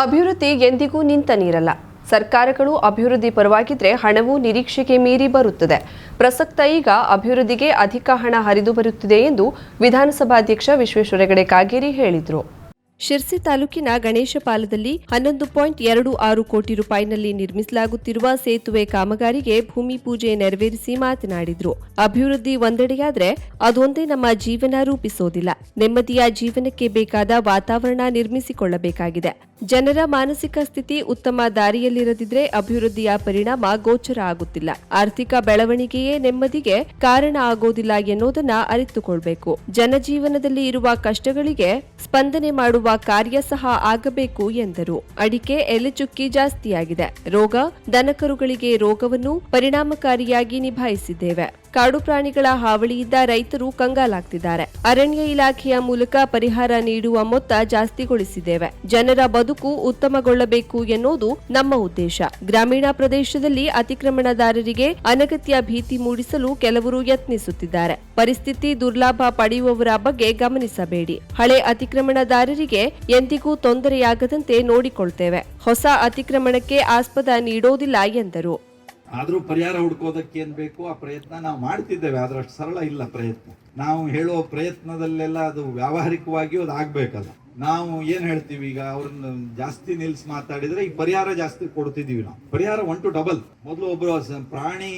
ಅಭಿವೃದ್ಧಿ ಎಂದಿಗೂ ನಿಂತ ನೀರಲ್ಲ. ಸರ್ಕಾರಗಳು ಅಭಿವೃದ್ಧಿ ಪರವಾಗಿದ್ರೆ ಹಣವು ನಿರೀಕ್ಷೆಗೆ ಮೀರಿ ಬರುತ್ತದೆ. ಪ್ರಸಕ್ತ ಈಗ ಅಭಿವೃದ್ಧಿಗೆ ಅಧಿಕ ಹಣ ಹರಿದು ಬರುತ್ತಿದೆ ಎಂದು ವಿಧಾನಸಭಾಧ್ಯಕ್ಷ ವಿಶ್ವೇಶ್ವರ ಹೆಗಡೆ ಕಾಗೇರಿ ಹೇಳಿದರು. ಶಿರ್ಸಿ ತಾಲೂಕಿನ ಗಣೇಶ ಪಾಲದಲ್ಲಿ ಹನ್ನೊಂದು ಪಾಯಿಂಟ್ ಎರಡು ಆರು ಕೋಟಿ ರೂಪಾಯಿನಲ್ಲಿ ನಿರ್ಮಿಸಲಾಗುತ್ತಿರುವ ಸೇತುವೆ ಕಾಮಗಾರಿಗೆ ಭೂಮಿ ಪೂಜೆ ನೆರವೇರಿಸಿ ಮಾತನಾಡಿದರು. ಅಭಿವೃದ್ಧಿ ಒಂದೆಡೆಯಾದ್ರೆ ಅದೊಂದೇ ನಮ್ಮ ಜೀವನ ರೂಪಿಸೋದಿಲ್ಲ. ನೆಮ್ಮದಿಯ ಜೀವನಕ್ಕೆ ಬೇಕಾದ ವಾತಾವರಣ ನಿರ್ಮಿಸಿಕೊಳ್ಳಬೇಕಾಗಿದೆ. ಜನರ ಮಾನಸಿಕ ಸ್ಥಿತಿ ಉತ್ತಮ ದಾರಿಯಲ್ಲಿರದಿದ್ರೆ ಅಭಿವೃದ್ಧಿಯ ಪರಿಣಾಮ ಗೋಚರ ಆಗುತ್ತಿಲ್ಲ. ಆರ್ಥಿಕ ಬೆಳವಣಿಗೆಯೇ ನೆಮ್ಮದಿಗೆ ಕಾರಣ ಆಗೋದಿಲ್ಲ ಎನ್ನುವುದನ್ನ ಅರಿತುಕೊಳ್ಬೇಕು. ಜನಜೀವನದಲ್ಲಿ ಇರುವ ಕಷ್ಟಗಳಿಗೆ ಸ್ಪಂದನೆ ಮಾಡುವ ಕಾರ್ಯ ಸಹ ಆಗಬೇಕು ಎಂದರು. ಅಡಿಕೆ ಎಲೆಚುಕ್ಕಿ ಜಾಸ್ತಿಯಾಗಿದೆ. ರೋಗ ದನಕರುಗಳಿಗೆ ರೋಗವನ್ನು ಪರಿಣಾಮಕಾರಿಯಾಗಿ ನಿಭಾಯಿಸಿದ್ದೇವೆ. ಕಾಡು ಪ್ರಾಣಿಗಳ ಹಾವಳಿಯಿಂದ ರೈತರು ಕಂಗಾಲಾಗ್ತಿದ್ದಾರೆ. ಅರಣ್ಯ ಇಲಾಖೆಯ ಮೂಲಕ ಪರಿಹಾರ ನೀಡುವ ಮೊತ್ತ ಜಾಸ್ತಿಗೊಳಿಸಿದ್ದೇವೆ. ಜನರ ಬದುಕು ಉತ್ತಮಗೊಳ್ಳಬೇಕು ಎನ್ನುವುದು ನಮ್ಮ ಉದ್ದೇಶ. ಗ್ರಾಮೀಣ ಪ್ರದೇಶದಲ್ಲಿ ಅತಿಕ್ರಮಣದಾರರಿಗೆ ಅನಗತ್ಯ ಭೀತಿ ಮೂಡಿಸಲು ಕೆಲವರು ಯತ್ನಿಸುತ್ತಿದ್ದಾರೆ. ಪರಿಸ್ಥಿತಿ ದುರ್ಲಾಭ ಪಡೆಯುವವರ ಬಗ್ಗೆ ಗಮನಿಸಬೇಡಿ. ಹಳೆ ಅತಿಕ್ರಮಣದಾರರಿಗೆ ಎಂದಿಗೂ ತೊಂದರೆಯಾಗದಂತೆ ನೋಡಿಕೊಳ್ತೇವೆ. ಹೊಸ ಅತಿಕ್ರಮಣಕ್ಕೆ ಆಸ್ಪದ ನೀಡೋದಿಲ್ಲ ಎಂದರು. ಆದ್ರೂ ಪರಿಹಾರ ಹುಡ್ಕೋದಕ್ಕೆ ಏನು ಬೇಕು? ಆ ಪ್ರಯತ್ನ ನಾವು ಮಾಡ್ತಿದ್ದೇವೆ ಆದ್ರೆ ಅಷ್ಟು ಸರಳ ಇಲ್ಲ ಪ್ರಯತ್ನ. ನಾವು ಹೇಳೋ ಪ್ರಯತ್ನದಲ್ಲೆಲ್ಲ ಅದು ವ್ಯಾವಹಾರಿಕವಾಗಿ ಅದು ಆಗಬೇಕಲ್ಲ. ನಾವು ಏನು ಹೇಳ್ತೀವಿ ಈಗ, ಅವ್ರನ್ನ ಜಾಸ್ತಿ ನಿಲ್ಸಿ ಮಾತಾಡಿದರೆ ಈಗ ಪರಿಹಾರ ಜಾಸ್ತಿ ಕೊಡ್ತಿದ್ದೀವಿ ನಾವು. ಪರಿಹಾರ ಒನ್ ಟು ಡಬಲ್ ಮೊದಲು ಒಬ್ಬರು ಪ್ರಾಣಿ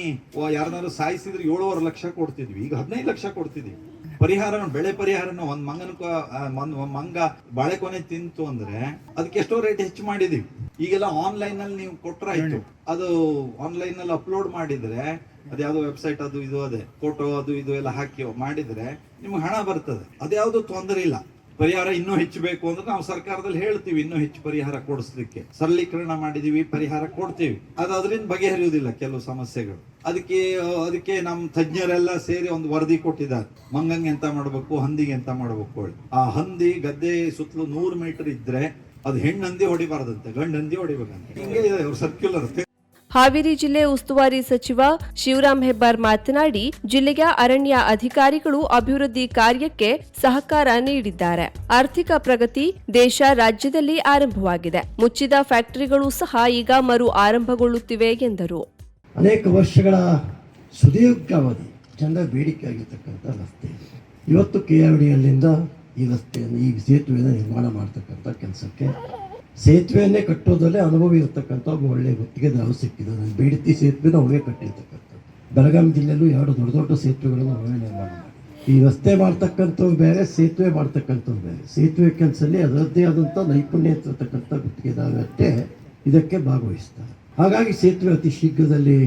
ಯಾರನ್ನಾರು ಸಾಯಿಸಿದ್ರೆ ಏಳುವರೆ ಲಕ್ಷ ಕೊಡ್ತಿದ್ವಿ. ಈಗ ಹದಿನೈದು ಲಕ್ಷ ಕೊಡ್ತಿದೀವಿ. ಪರಿಹಾರ ಬೆಳೆ ಪರಿಹಾರನ ಒಂದ್ ಮಂಗನ ಒಂದ್ ಮಂಗ ಬಾಳೆಕೊನೆ ತಿಂತು ಅಂದ್ರೆ ಅದಕ್ಕೆ ಎಷ್ಟೋ ರೇಟ್ ಹೆಚ್ಚು ಮಾಡಿದೀವಿ. ಈಗೆಲ್ಲ ಆನ್ಲೈನ್ ಅಲ್ಲಿ ನೀವು ಕೊಟ್ರ ಆಯ್ತು. ಅದು ಆನ್ಲೈನ್ ಅಲ್ಲಿ ಅಪ್ಲೋಡ್ ಮಾಡಿದ್ರೆ ಅದ್ಯಾವುದೋ ವೆಬ್ಸೈಟ್ ಅದು ಇದು ಅದೇ ಫೋಟೋ ಅದು ಇದು ಎಲ್ಲ ಹಾಕಿ ಮಾಡಿದ್ರೆ ನಿಮ್ಗೆ ಹಣ ಬರ್ತದೆ. ಅದ್ಯಾವುದು ತೊಂದರೆ ಇಲ್ಲ. ಪರಿಹಾರ ಇನ್ನೂ ಹೆಚ್ಚು ಬೇಕು ಅಂದ್ರೆ ನಾವು ಸರ್ಕಾರದಲ್ಲಿ ಹೇಳ್ತೀವಿ, ಇನ್ನೂ ಹೆಚ್ಚು ಪರಿಹಾರ ಕೊಡಿಸ್ಲಿಕ್ಕೆ. ಸರಳೀಕರಣ ಮಾಡಿದೀವಿ, ಪರಿಹಾರ ಕೊಡ್ತೀವಿ. ಅದು ಅದರಿಂದ ಬಗೆಹರಿಯುವುದಿಲ್ಲ ಕೆಲವು ಸಮಸ್ಯೆಗಳು. ಅದಕ್ಕೆ ಅದಕ್ಕೆ ನಮ್ಮ ತಜ್ಞರೆಲ್ಲ ಸೇರಿ ಒಂದು ವರದಿ ಕೊಟ್ಟಿದ್ದಾರೆ. ಮಂಗಂಗೆ ಎಂತ ಮಾಡಬೇಕು, ಹಂದಿಗೆ ಎಂತ ಮಾಡಬೇಕು ಹೇಳಿ. ಆ ಹಂದಿ ಗದ್ದೆ ಸುತ್ತಲೂ ನೂರು ಮೀಟರ್ ಇದ್ರೆ ಅದು ಹೆಣ್ಣು ಹಂದಿ ಹೊಡಿಬಾರ್ದಂತೆ ಗಂಡು ಹಂದಿ ಹೊಡಿಬೇಕಂತೆ. ಹಿಂಗೆ ಇದೆ, ಸರ್ಕ್ಯುಲರ್ ಹಾವೇರಿ ಜಿಲ್ಲೆ ಉಸ್ತುವಾರಿ ಸಚಿವ ಶಿವರಾಮ್ ಹೆಬ್ಬಾರ್ ಮಾತನಾಡಿ, ಜಿಲ್ಲೆಯ ಅರಣ್ಯ ಅಧಿಕಾರಿಗಳು ಅಭಿವೃದ್ಧಿ ಕಾರ್ಯಕ್ಕೆ ಸಹಕಾರ ನೀಡಿದ್ದಾರೆ. ಆರ್ಥಿಕ ಪ್ರಗತಿ ದೇಶ ರಾಜ್ಯದಲ್ಲಿ ಆರಂಭವಾಗಿದೆ. ಮುಚ್ಚಿದ ಫ್ಯಾಕ್ಟರಿಗಳು ಸಹ ಈಗ ಮರು ಆರಂಭಗೊಳ್ಳುತ್ತಿವೆ ಎಂದರು. ಅನೇಕ ವರ್ಷಗಳ ಸುದೀರ್ಘಾವಧಿ ಜನರ ಬೇಡಿಕೆ ಆಗಿರ್ತಕ್ಕಂಥ ರಸ್ತೆ. ಇವತ್ತು ಕೆ ಈ ರಸ್ತೆಯನ್ನು, ಈ ಸೇತುವೆಯನ್ನು ನಿರ್ಮಾಣ ಮಾಡ್ತಕ್ಕಂಥ ಕೆಲಸಕ್ಕೆ ಸೇತುವೆಯನ್ನೇ ಕಟ್ಟೋದಲ್ಲೇ ಅನುಭವ ಇರತಕ್ಕಂಥ ಒಬ್ಬ ಒಳ್ಳೆಯ ಸಿಕ್ಕಿದ್ದು ನಾನು ಬೇಡಿತಿ ಸೇತುವೆನ ಅವೇ ಕಟ್ಟಿರ್ತಕ್ಕಂಥ ಬೆಳಗಾವಿ ಜಿಲ್ಲೆಯಲ್ಲೂ ಎರಡು ದೊಡ್ಡ ದೊಡ್ಡ ಸೇತುವೆಗಳನ್ನು ಅವೇ ನಿರ್ಮಾಣ ಈ ರಸ್ತೆ ಮಾಡ್ತಕ್ಕಂಥವ್ರು ಬೇರೆ, ಸೇತುವೆ ಮಾಡ್ತಕ್ಕಂಥವ್ರು ಬೇರೆ. ಸೇತುವೆ ಕೆಲಸದಲ್ಲಿ ಅದರದ್ದೇ ಆದಂಥ ನೈಪುಣ್ಯ ಇರ್ತಕ್ಕಂಥ ಗುತ್ತಿಗೆದಾರರಷ್ಟೇ ಇದಕ್ಕೆ ಭಾಗವಹಿಸ್ತಾರೆ. ಹಾಗಾಗಿ ಸೇತುವೆ ಅತಿ ಶೀಘ್ರದಲ್ಲಿ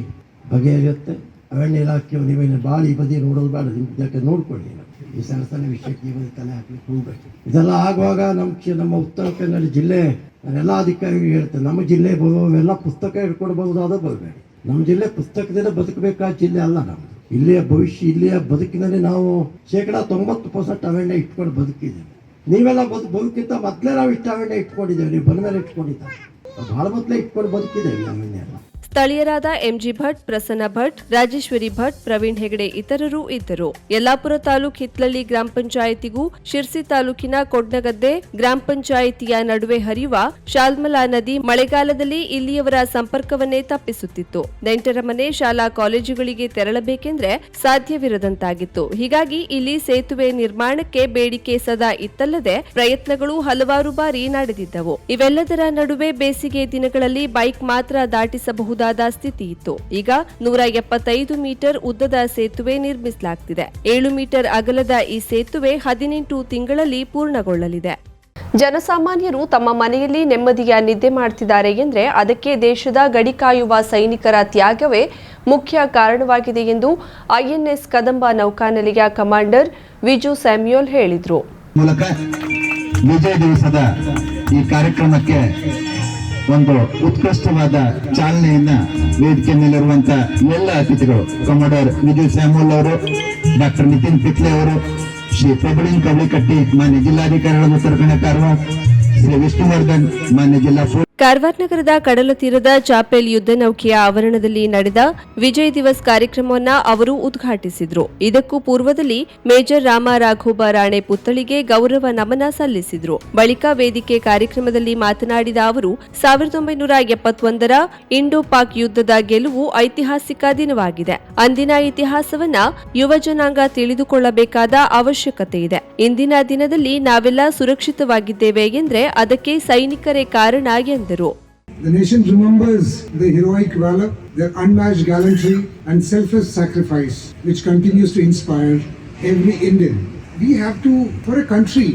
ಬಗೆಹರಿಯುತ್ತೆ. ಅರಣ್ಯ ಇಲಾಖೆ ನೀವೇನು ಭಾಳ ಈ ಬದಿ ನೋಡೋದು ಬೇಡ. ನಿಮ್ಗೆ ಇದಕ್ಕೆ ನೋಡ್ಕೊಳ್ಳಿ. ನಾವು. ಈ ಸಣ್ಣ ಸಣ್ಣ ವಿಷಯಕ್ಕೆ ಈ ಬದಿ ತಲೆ ಹಾಕ್ಲಿಕ್ಕೆ ಹೋಗ್ಬೇಕು ಇದೆಲ್ಲ ಆಗುವಾಗ ನಮ್ಮ ನಮ್ಮ ಉತ್ತರ ಕನ್ನಡ ಜಿಲ್ಲೆ ನಾನೆಲ್ಲ ಅಧಿಕಾರಿಗಳು ಹೇಳ್ತಾರೆ. ನಮ್ಮ ಜಿಲ್ಲೆ ಬರುವವೆಲ್ಲ ಪುಸ್ತಕ ಹಿಡ್ಕೊಡ್ಬಹುದಾದ ಬರಬೇಡಿ ನಮ್ಮ ಜಿಲ್ಲೆ ಪುಸ್ತಕದಿಂದ ಬದುಕಬೇಕಾದ ಜಿಲ್ಲೆ ಅಲ್ಲ ನಾವು ಇಲ್ಲಿಯ ಭವಿಷ್ಯ, ಇಲ್ಲಿಯ ಬದುಕಿನಲ್ಲಿ ನಾವು ಶೇಕಡಾ ತೊಂಬತ್ತು ಪರ್ಸೆಂಟ್ ಅವೆಣ್ಣೆ ಇಟ್ಕೊಂಡು ಬದುಕಿದ್ದೇವೆ. ನೀವೆಲ್ಲ ಬದು ಬದುಕಿಂತ ಮೊದಲೇ ನಾವು ಇಷ್ಟು ಅವೆಣ್ಣೆ ಇಟ್ಕೊಂಡಿದ್ದೇವೆ. ನೀವು ಬಂದ ಮೇಲೆ ಇಟ್ಕೊಂಡಿದ್ದಾರೆ ಭಾಳ ಮೊದಲೇ ಇಟ್ಕೊಂಡು ಬದುಕಿದ್ದೇವೆ ಅವೆಣ್ಣೆ ಎಲ್ಲ ಸ್ಥಳೀಯರಾದ ಎಂಜಿ ಭಟ್, ಪ್ರಸನ್ನ ಭಟ್, ರಾಜೇಶ್ವರಿ ಭಟ್, ಪ್ರವೀಣ್ ಹೆಗಡೆ ಇತರರು ಇದ್ದರು. ಯಲ್ಲಾಪುರ ತಾಲೂಕ್ ಹಿತ್ಲಳ್ಳಿ ಗ್ರಾಮ ಪಂಚಾಯಿತಿಗೂ ಶಿರ್ಸಿ ತಾಲೂಕಿನ ಕೊಡ್ನಗದ್ದೆ ಗ್ರಾಮ ಪಂಚಾಯಿತಿಯ ನಡುವೆ ಹರಿಯುವ ಶಾಲ್ಮಲಾ ನದಿ ಮಳೆಗಾಲದಲ್ಲಿ ಇಲ್ಲಿಯವರ ಸಂಪರ್ಕವನ್ನೇ ತಪ್ಪಿಸುತ್ತಿತ್ತು. ನೆಂಟರ ಮನೆ ಶಾಲಾ ಕಾಲೇಜುಗಳಿಗೆ ತೆರಳಬೇಕೆಂದ್ರೆ ಸಾಧ್ಯವಿರದಂತಾಗಿತ್ತು. ಹೀಗಾಗಿ ಇಲ್ಲಿ ಸೇತುವೆ ನಿರ್ಮಾಣಕ್ಕೆ ಬೇಡಿಕೆ ಸದಾ ಇತ್ತಲ್ಲದೆ ಪ್ರಯತ್ನಗಳು ಹಲವಾರು ಬಾರಿ ನಡೆದಿದ್ದವು. ಇವೆಲ್ಲದರ ನಡುವೆ ಬೇಸಿಗೆ ದಿನಗಳಲ್ಲಿ ಬೈಕ್ ಮಾತ್ರ ದಾಟಿಸಬಹುದಾದ ಸ್ಥಿತಿ ಇತ್ತು. ಈಗ ನೂರ ಎಪ್ಪತ್ತೈದು ಮೀಟರ್ ಉದ್ದದ ಸೇತುವೆ ನಿರ್ಮಿಸಲಾಗ್ತಿದೆ. ಏಳು ಮೀಟರ್ ಅಗಲದ ಈ ಸೇತುವೆ ಹದಿನೆಂಟು ತಿಂಗಳಲ್ಲಿ ಪೂರ್ಣಗೊಳ್ಳಲಿದೆ. ಜನಸಾಮಾನ್ಯರು ತಮ್ಮ ಮನೆಯಲ್ಲಿ ನೆಮ್ಮದಿಯ ನಿದ್ದೆ ಮಾಡ್ತಿದ್ದಾರೆ ಎಂದರೆ ಅದಕ್ಕೆ ದೇಶದ ಗಡಿ ಕಾಯುವ ಸೈನಿಕರ ತ್ಯಾಗವೇ ಮುಖ್ಯ ಕಾರಣವಾಗಿದೆ ಎಂದು ಐಎನ್ಎಸ್ ಕದಂಬ ನೌಕಾನೆಲೆಯ ಕಮಾಂಡರ್ ವಿಜು ಸ್ಯಾಮ್ಯುಯಲ್ ಹೇಳಿದರು. ಒಂದು ಉತ್ಕೃಷ್ಟವಾದ ಚಾಲನೆಯನ್ನ ವೇದಿಕೆ ಮೇಲಿರುವಂತ ಎಲ್ಲ ಅತಿಥಿಗಳು ಕಮಾಂಡರ್ ವಿಜಯ್ ಸ್ಯಾಮೂಲ್ ಅವರು ಡಾಕ್ಟರ್ ನಿತಿನ್ ಪಿತ್ಲೆ ಅವರು, ಶ್ರೀ ಪ್ರಬಳಿನ್ ಕವಳಿಕಟ್ಟಿ, ಮಾನ್ಯ ಜಿಲ್ಲಾಧಿಕಾರಿಗಳ ಉತ್ತರ ಕನ್ನಡ ಶ್ರೀ ವಿಷ್ಣುವರ್ಧನ್, ಮಾನ್ಯ ಜಿಲ್ಲಾ ಕಾರವಾರ ನಗರದ ಕಡಲ ತೀರದ ಚಾಪೆಲ್ ಯುದ್ಧ ನೌಕೆಯ ಆವರಣದಲ್ಲಿ ನಡೆದ ವಿಜಯ್ ದಿವಸ್ ಕಾರ್ಯಕ್ರಮವನ್ನು ಅವರು ಉದ್ಘಾಟಿಸಿದರು. ಇದಕ್ಕೂ ಪೂರ್ವದಲ್ಲಿ ಮೇಜರ್ ರಾಮ ರಾಘೋಬ ರಾಣೆ ಪುತ್ಥಳಿಗೆ ಗೌರವ ನಮನ ಸಲ್ಲಿಸಿದರು. ಬಳಿಕ ವೇದಿಕೆ ಕಾರ್ಯಕ್ರಮದಲ್ಲಿ ಮಾತನಾಡಿದ ಅವರು, ಸಾವಿರದ ಒಂಬೈನೂರ ಎಪ್ಪತ್ತೊಂದರ ಇಂಡೋ ಪಾಕ್ ಯುದ್ಧದ ಗೆಲುವು ಐತಿಹಾಸಿಕ ದಿನವಾಗಿದೆ. ಅಂದಿನ ಇತಿಹಾಸವನ್ನ ಯುವ ಜನಾಂಗ ತಿಳಿದುಕೊಳ್ಳಬೇಕಾದ ಅವಶ್ಯಕತೆ ಇದೆ. ಇಂದಿನ ದಿನದಲ್ಲಿ ನಾವೆಲ್ಲ ಸುರಕ್ಷಿತವಾಗಿದ್ದೇವೆ ಎಂದರೆ ಅದಕ್ಕೆ ಸೈನಿಕರೇ ಕಾರಣ ಎಂದರು The nation remembers the heroic valor, their unmatched gallantry, and selfless sacrifice, which continues to inspire every Indian. We have to, for a country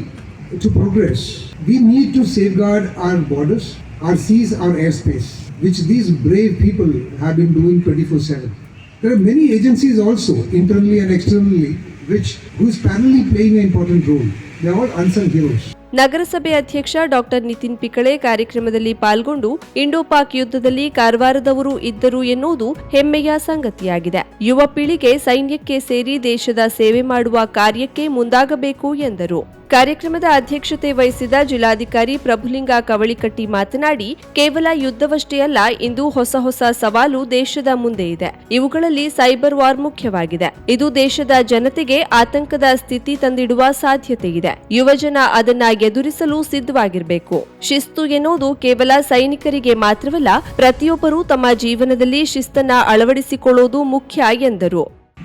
to progress, we need to safeguard our borders, our seas, our airspace, which these brave people have been doing 24 7. There are many agencies also, internally and externally, which who is parallelly playing an important role. They are all unsung heroes. ನಗರಸಭೆ ಅಧ್ಯಕ್ಷ doctor Nitin Pikale ಕಾರ್ಯಕ್ರಮದಲ್ಲಿ ಪಾಲ್ಗೊಂಡು Indo Pak ಯುದ್ಧದಲ್ಲಿ ಕಾರವಾರದವರು ಇದ್ದರು ಎನ್ನುವುದು ಹೆಮ್ಮೆಯ ಸಂಗತಿಯಾಗಿದೆ. ಯುವ ಪೀಳಿಗೆ ಸೈನ್ಯಕ್ಕೆ ಸೇರಿ ದೇಶದ ಸೇವೆ ಮಾಡುವ ಕಾರ್ಯಕ್ಕೆ ಮುಂದಾಗಬೇಕು ಎಂದರು. ಕಾರ್ಯಕ್ರಮದ ಅಧ್ಯಕ್ಷತೆ ವಹಿಸಿದ ಜಿಲ್ಲಾಧಿಕಾರಿ ಪ್ರಭುಲಿಂಗ ಕವಳಿಕಟ್ಟಿ ಮಾತನಾಡಿ, ಕೇವಲ ಯುದ್ಧವಷ್ಟೇ ಅಲ್ಲ, ಇಂದು ಹೊಸ ಹೊಸ ಸವಾಲು ದೇಶದ ಮುಂದೆ ಇದೆ. ಇವುಗಳಲ್ಲಿ ಸೈಬರ್ ವಾರ್ ಮುಖ್ಯವಾಗಿದೆ. ಇದು ದೇಶದ ಜನತೆಗೆ ಆತಂಕದ ಸ್ಥಿತಿ ತಂದಿಡುವ ಸಾಧ್ಯತೆ ಇದೆ ಯುವಜನ ಅದನ್ನ ಎದುರಿಸಲು ಸಿದ್ಧವಾಗಿರಬೇಕು. ಶಿಸ್ತು ಎನ್ನುವುದು ಕೇವಲ ಸೈನಿಕರಿಗೆ ಮಾತ್ರವಲ್ಲ, ಪ್ರತಿಯೊಬ್ಬರೂ ತಮ್ಮ ಜೀವನದಲ್ಲಿ ಶಿಸ್ತನ್ನ ಅಳವಡಿಸಿಕೊಳ್ಳುವುದು ಮುಖ್ಯ ಎಂದರು.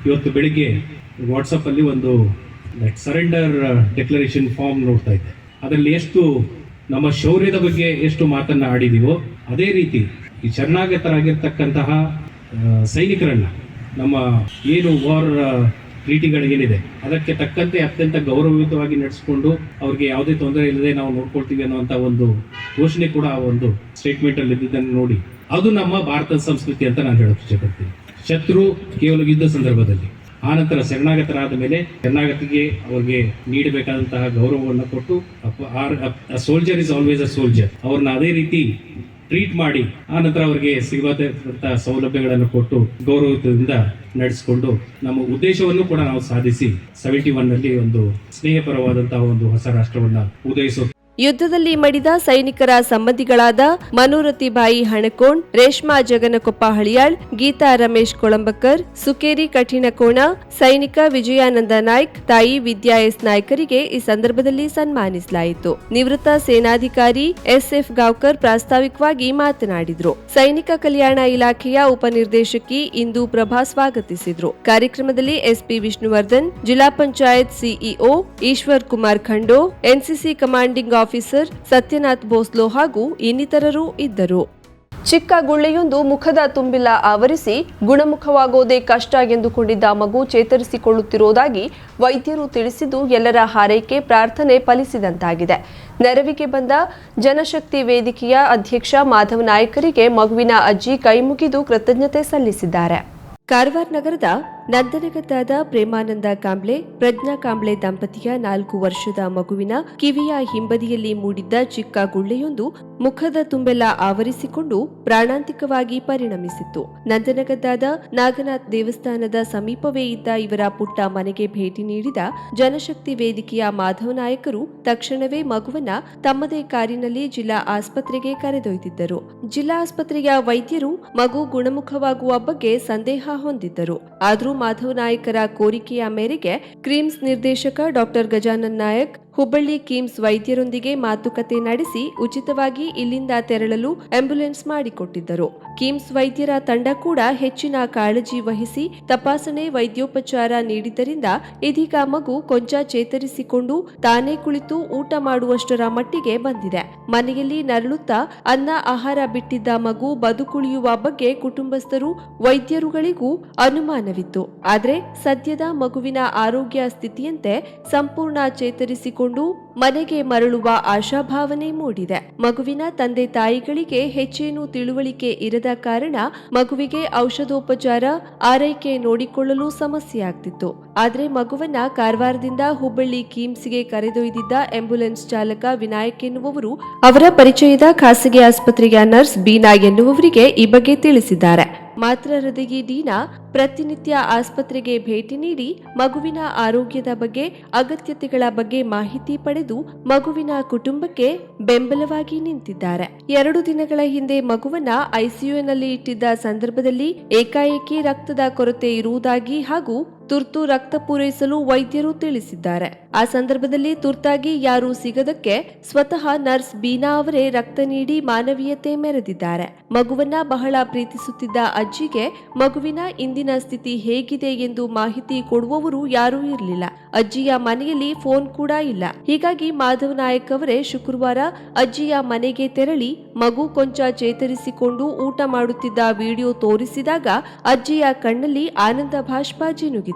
ಇವತ್ತು ಬೆಳಿಗ್ಗೆ ವಾಟ್ಸಪ್ಪಲ್ಲಿ ಒಂದು ಸರೆಂಡರ್ ಡೆಕ್ಲರೇಷನ್ ಫಾರ್ಮ್ ನೋಡ್ತಾ ಇದ್ದೆ. ಅದರಲ್ಲಿ ಎಷ್ಟು ನಮ್ಮ ಶೌರ್ಯದ ಬಗ್ಗೆ ಎಷ್ಟು ಮಾತನ್ನ ಆಡಿದೀವೋ, ಅದೇ ರೀತಿ ಈ ಶರಣಾಗತರಾಗಿರ್ತಕ್ಕಂತಹ ಸೈನಿಕರನ್ನ, ನಮ್ಮ ಏನು ವಾರ್ ಟ್ರೀಟಿಗಳು ಏನಿದೆ ಅದಕ್ಕೆ ತಕ್ಕಂತೆ ಅತ್ಯಂತ ಗೌರವಯುತವಾಗಿ ನಡೆಸಿಕೊಂಡು ಅವ್ರಿಗೆ ಯಾವುದೇ ತೊಂದರೆ ಇಲ್ಲದೆ ನಾವು ನೋಡ್ಕೊಳ್ತೀವಿ ಅನ್ನುವಂಥ ಒಂದು ಘೋಷಣೆ ಕೂಡ ಆ ಒಂದು ಸ್ಟೇಟ್ಮೆಂಟ್ ಅಲ್ಲಿ ಇದ್ದಿದ್ದನ್ನು ನೋಡಿ, ಅದು ನಮ್ಮ ಭಾರತದ ಸಂಸ್ಕೃತಿ ಅಂತ ನಾನು ಹೇಳಕ್ ಇಷ್ಟಪಡ್ತೀನಿ. ಶತ್ರು ಕೇವಲ ಯುದ್ಧ ಸಂದರ್ಭದಲ್ಲಿ ಆನಂತರ ಶರಣಾಗತರಾದ ಮೇಲೆ ಶರಣಾಗತಿಗೆ ಅವ್ರಿಗೆ ನೀಡಬೇಕಾದಂತಹ ಗೌರವವನ್ನು ಕೊಟ್ಟು soldier is always a soldier ಅವ್ರನ್ನ ಅದೇ ರೀತಿ ಟ್ರೀಟ್ ಮಾಡಿ ಆನಂತರ ಅವರಿಗೆ ಸಿಗಬೇಕಾದಂತಹ ಸೌಲಭ್ಯಗಳನ್ನು ಕೊಟ್ಟು ಗೌರವದಿಂದ ನಡೆಸಿಕೊಂಡು ನಮ್ಮ ಉದ್ದೇಶವನ್ನು ಕೂಡ ನಾವು ಸಾಧಿಸಿ ಸೆವೆಂಟಿ ಒನ್ನಲ್ಲಿ ಒಂದು ಸ್ನೇಹಪರವಾದಂತಹ ಒಂದು ಹೊಸ ರಾಷ್ಟ್ರವನ್ನ ಉದಯಿಸೋ ಯುದ್ಧದಲ್ಲಿ ಮಡಿದ ಸೈನಿಕರ ಸಂಬಂಧಿಗಳಾದ ಮನೋರತಿಬಾಯಿ ಹಣಕೋಣ್, ರೇಷ್ಮಾ ಜಗನಕೊಪ್ಪ ಹಳಿಯಾಳ್, ಗೀತಾ ರಮೇಶ್ ಕೊಳಂಬಕರ್, ಸುಕೇರಿ ಕಠಿಣಕೋಣ, ಸೈನಿಕ ವಿಜಯಾನಂದ ನಾಯ್ಕ್, ತಾಯಿ ವಿದ್ಯಾ ಎಸ್ ನಾಯ್ಕರಿಗೆ ಈ ಸಂದರ್ಭದಲ್ಲಿ ಸನ್ಮಾನಿಸಲಾಯಿತು. ನಿವೃತ್ತ ಸೇನಾಧಿಕಾರಿ ಎಸ್ಎಫ್ ಗಾವ್ಕರ್ ಪ್ರಾಸ್ತಾವಿಕವಾಗಿ ಮಾತನಾಡಿದರು. ಸೈನಿಕ ಕಲ್ಯಾಣ ಇಲಾಖೆಯ ಉಪನಿರ್ದೇಶಕಿ ಇಂದು ಪ್ರಭಾ ಸ್ವಾಗತಿಸಿದ್ರು. ಕಾರ್ಯಕ್ರಮದಲ್ಲಿ ಎಸ್ಪಿ ವಿಷ್ಣುವರ್ಧನ್, ಜಿಲ್ಲಾ panchayat CEO Eshwar Kumar Khando, NCC commanding officer Satyanath Bhosle ಹಾಗೂ ಇನ್ನಿತರರು ಇದ್ದರು. ಚಿಕ್ಕ ಗುಳ್ಳೆಯೊಂದು ಮುಖದ ತುಂಬಿಲ್ಲ ಆವರಿಸಿ ಗುಣಮುಖವಾಗೋದೇ ಕಷ್ಟ ಎಂದುಕೊಂಡಿದ್ದ ಮಗು ಚೇತರಿಸಿಕೊಳ್ಳುತ್ತಿರುವುದಾಗಿ ವೈದ್ಯರು ತಿಳಿಸಿದ್ದು ಎಲ್ಲರ ಹಾರೈಕೆ ಪ್ರಾರ್ಥನೆ ಫಲಿಸಿದಂತಾಗಿದೆ. ನೆರವಿಗೆ ಬಂದ ಜನಶಕ್ತಿ ವೇದಿಕೆಯ ಅಧ್ಯಕ್ಷ ಮಾಧವ ನಾಯಕರಿಗೆ ಮಗುವಿನ ಅಜ್ಜಿ ಕೈಮುಗಿದು ಕೃತಜ್ಞತೆ ಸಲ್ಲಿಸಿದ್ದಾರೆ. ಕಾರವಾರ ನಗರದ ನಂದನಗದ್ದಾದ ಪ್ರೇಮಾನಂದ ಕಾಂಬ್ಳೆ, ಪ್ರಜ್ಞಾ ಕಾಂಬ್ಳೆ ದಂಪತಿಯ ನಾಲ್ಕು ವರ್ಷದ ಮಗುವಿನ ಕಿವಿಯ ಹಿಂಬದಿಯಲ್ಲಿ ಮೂಡಿದ್ದ ಚಿಕ್ಕ ಗುಳ್ಳೆಯೊಂದು ಮುಖದ ತುಂಬೆಲ್ಲ ಆವರಿಸಿಕೊಂಡು ಪ್ರಾಣಾಂತಿಕವಾಗಿ ಪರಿಣಮಿಸಿತ್ತು. ನಂದನಗದ್ದಾದ ನಾಗನಾಥ್ ದೇವಸ್ಥಾನದ ಸಮೀಪವೇ ಇದ್ದ ಇವರ ಪುಟ್ಟ ಮನೆಗೆ ಭೇಟಿ ನೀಡಿದ ಜನಶಕ್ತಿ ವೇದಿಕೆಯ ಮಾಧವ ನಾಯಕರು ತಕ್ಷಣವೇ ಮಗುವನ್ನ ತಮ್ಮದೇ ಕಾರಿನಲ್ಲಿ ಜಿಲ್ಲಾ ಆಸ್ಪತ್ರೆಗೆ ಕರೆದೊಯ್ದಿದ್ದರು. ಜಿಲ್ಲಾ ಆಸ್ಪತ್ರೆಯ ವೈದ್ಯರು ಮಗು ಗುಣಮುಖವಾಗುವ ಬಗ್ಗೆ ಸಂದೇಹ ಹೊಂದಿದ್ದರು. ಆದರೂ ಮಾಧವ್ ನಾಯಕರ ಕೋರಿಕೆಯ ಮೇರೆಗೆ ಕ್ರೀಮ್ಸ್ ನಿರ್ದೇಶಕ ಡಾಕ್ಟರ್ ಗಜಾನನ್ ನಾಯಕ್ ಹುಬ್ಬಳ್ಳಿ ಕಿಮ್ಸ್ ವೈದ್ಯರೊಂದಿಗೆ ಮಾತುಕತೆ ನಡೆಸಿ ಉಚಿತವಾಗಿ ಇಲ್ಲಿಂದ ತೆರಳಲು ಆಂಬ್ಯುಲೆನ್ಸ್ ಮಾಡಿಕೊಟ್ಟಿದ್ದರು. ಕಿಮ್ಸ್ ವೈದ್ಯರ ತಂಡ ಕೂಡ ಹೆಚ್ಚಿನ ಕಾಳಜಿ ವಹಿಸಿ ತಪಾಸಣೆ ವೈದ್ಯೋಪಚಾರ ನೀಡಿದ್ದರಿಂದ ಇದೀಗ ಮಗು ಕೊಂಚ ಚೇತರಿಸಿಕೊಂಡು ತಾನೇ ಕುಳಿತು ಊಟ ಮಾಡುವಷ್ಟರ ಮಟ್ಟಿಗೆ ಬಂದಿದೆ. ಮನೆಯಲ್ಲಿ ನರಳುತ್ತಾ ಅನ್ನ ಆಹಾರ ಬಿಟ್ಟಿದ್ದ ಮಗು ಬದುಕುಳಿಯುವ ಬಗ್ಗೆ ಕುಟುಂಬಸ್ಥರು ವೈದ್ಯರುಗಳಿಗೂ ಅನುಮಾನವಿತ್ತು. ಆದರೆ ಸದ್ಯದ ಮಗುವಿನ ಆರೋಗ್ಯ ಸ್ಥಿತಿಯಂತೆ ಸಂಪೂರ್ಣ ಚೇತರಿಸಿಕೊಂಡು ಮನೆಗೆ ಮರಳುವ ಆಶಾಭಾವನೆ ಮೂಡಿದೆ. ಮಗುವಿನ ತಂದೆ ತಾಯಿಗಳಿಗೆ ಹೆಚ್ಚೇನು ತಿಳುವಳಿಕೆ ಇರದ ಕಾರಣ ಮಗುವಿಗೆ ಔಷಧೋಪಚಾರ, ಆರೈಕೆ ನೋಡಿಕೊಳ್ಳಲು ಸಮಸ್ಯೆಯಾಗ್ತಿತ್ತು. ಆದರೆ ಮಗುವನ್ನ ಕಾರವಾರದಿಂದ ಹುಬ್ಬಳ್ಳಿ ಕಿಮ್ಸ್ಗೆ ಕರೆದೊಯ್ದಿದ್ದ ಆಂಬ್ಯುಲೆನ್ಸ್ ಚಾಲಕ ವಿನಾಯಕ್ ಎನ್ನುವವರು ಅವರ ಪರಿಚಯದ ಖಾಸಗಿ ಆಸ್ಪತ್ರೆಯ ನರ್ಸ್ ಬೀನಾ ಎನ್ನುವವರಿಗೆ ಈ ಬಗ್ಗೆ ತಿಳಿಸಿದ್ದಾರೆ. ಮಾತ್ರ ಹೃದಯಿ ಡೀನಾ ಪ್ರತಿನಿತ್ಯ ಆಸ್ಪತ್ರೆಗೆ ಭೇಟಿ ನೀಡಿ ಮಗುವಿನ ಆರೋಗ್ಯದ ಬಗ್ಗೆ, ಅಗತ್ಯತೆಗಳ ಬಗ್ಗೆ ಮಾಹಿತಿ ಪಡೆದು ಮಗುವಿನ ಕುಟುಂಬಕ್ಕೆ ಬೆಂಬಲವಾಗಿ ನಿಂತಿದ್ದಾರೆ. ಎರಡು ದಿನಗಳ ಹಿಂದೆ ಮಗುವನ್ನ ಐಸಿಯುನಲ್ಲಿ ಇಟ್ಟಿದ್ದ ಸಂದರ್ಭದಲ್ಲಿ ಏಕಾಏಕಿ ರಕ್ತದ ಕೊರತೆ ಇರುವುದಾಗಿ ಹಾಗೂ ತುರ್ತು ರಕ್ತ ಪೂರೈಸಲು ವೈದ್ಯರು ತಿಳಿಸಿದ್ದಾರೆ. ಆ ಸಂದರ್ಭದಲ್ಲಿ ತುರ್ತಾಗಿ ಯಾರೂ ಸಿಗದಕ್ಕೆ ಸ್ವತಃ ನರ್ಸ್ ಬೀನಾ ಅವರೇ ರಕ್ತ ನೀಡಿ ಮಾನವೀಯತೆ ಮೆರೆದಿದ್ದಾರೆ. ಮಗುವನ್ನ ಬಹಳ ಪ್ರೀತಿಸುತ್ತಿದ್ದ ಅಜ್ಜಿಗೆ ಮಗುವಿನ ಇಂದಿನ ಸ್ಥಿತಿ ಹೇಗಿದೆ ಎಂದು ಮಾಹಿತಿ ಕೊಡುವವರು ಯಾರೂ ಇರಲಿಲ್ಲ. ಅಜ್ಜಿಯ ಮನೆಯಲ್ಲಿ ಫೋನ್ ಕೂಡ ಇಲ್ಲ. ಹೀಗಾಗಿ ಮಾಧವ್ ನಾಯಕ್ ಅವರೇ ಶುಕ್ರವಾರ ಅಜ್ಜಿಯ ಮನೆಗೆ ತೆರಳಿ ಮಗು ಕೊಂಚ ಚೇತರಿಸಿಕೊಂಡು ಊಟ ಮಾಡುತ್ತಿದ್ದ ವಿಡಿಯೋ ತೋರಿಸಿದಾಗ ಅಜ್ಜಿಯ ಕಣ್ಣಲ್ಲಿ ಆನಂದ ಭಾಷ್ಪ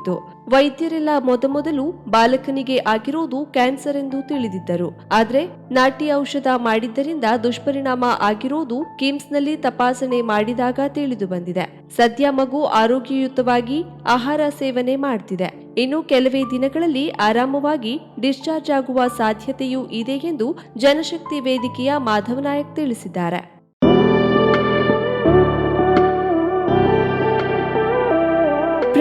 ಜಿನುಗಿತು ವೈದ್ಯರೆಲ್ಲ ಮೊದಮೊದಲು ಬಾಲಕನಿಗೆ ಆಗಿರೋದು ಕ್ಯಾನ್ಸರ್ ಎಂದು ತಿಳಿದಿದ್ದರು. ಆದ್ರೆ ನಾಟಿ ಔಷಧ ಮಾಡಿದ್ದರಿಂದ ದುಷ್ಪರಿಣಾಮ ಆಗಿರೋದು ಕಿಮ್ಸ್ನಲ್ಲಿ ತಪಾಸಣೆ ಮಾಡಿದಾಗ ತಿಳಿದು ಬಂದಿದೆ. ಸದ್ಯ ಮಗು ಆರೋಗ್ಯಯುತವಾಗಿ ಆಹಾರ ಸೇವನೆ ಮಾಡ್ತಿದೆ. ಇನ್ನು ಕೆಲವೇ ದಿನಗಳಲ್ಲಿ ಆರಾಮವಾಗಿ ಡಿಸ್ಚಾರ್ಜ್ ಆಗುವ ಸಾಧ್ಯತೆಯೂ ಇದೆ ಎಂದು ಜನಶಕ್ತಿ ವೇದಿಕೆಯ ಮಾಧವ್ ನಾಯಕ್ ತಿಳಿಸಿದ್ದಾರೆ.